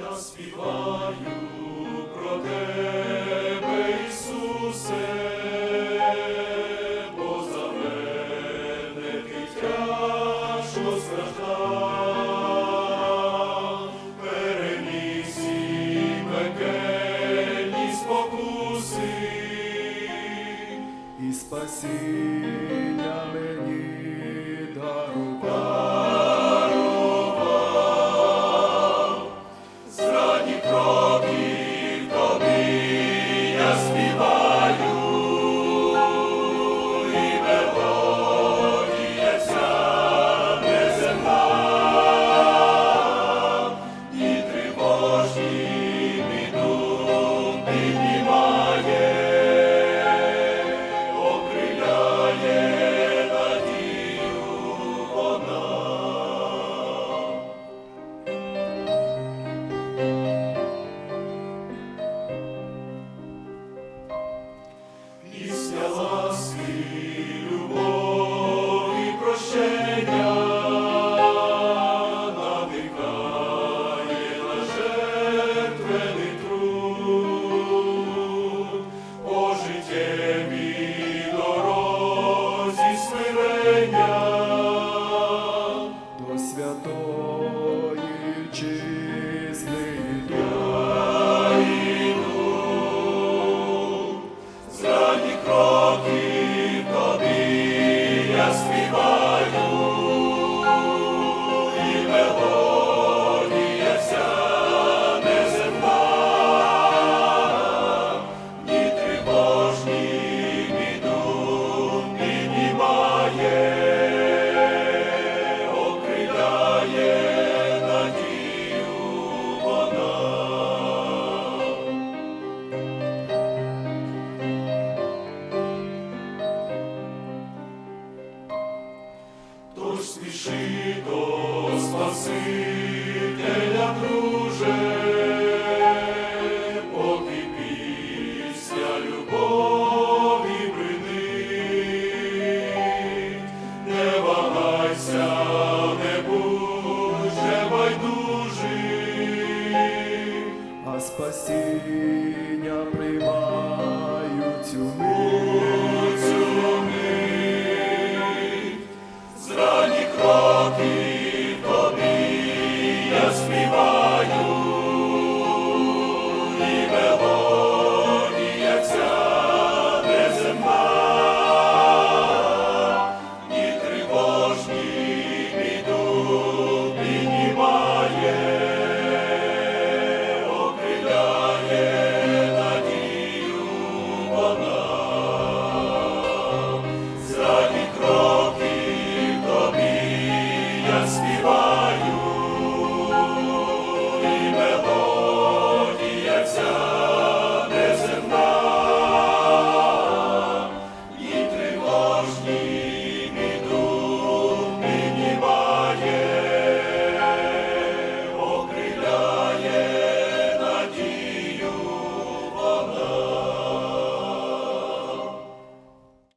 Я про тебе, Ісусе, бо за мене ти тяжко страждав, спокуси і спасіння мені. душі до Спасителя друже, поки після любові бринить, не вагайся, не будь а спасі.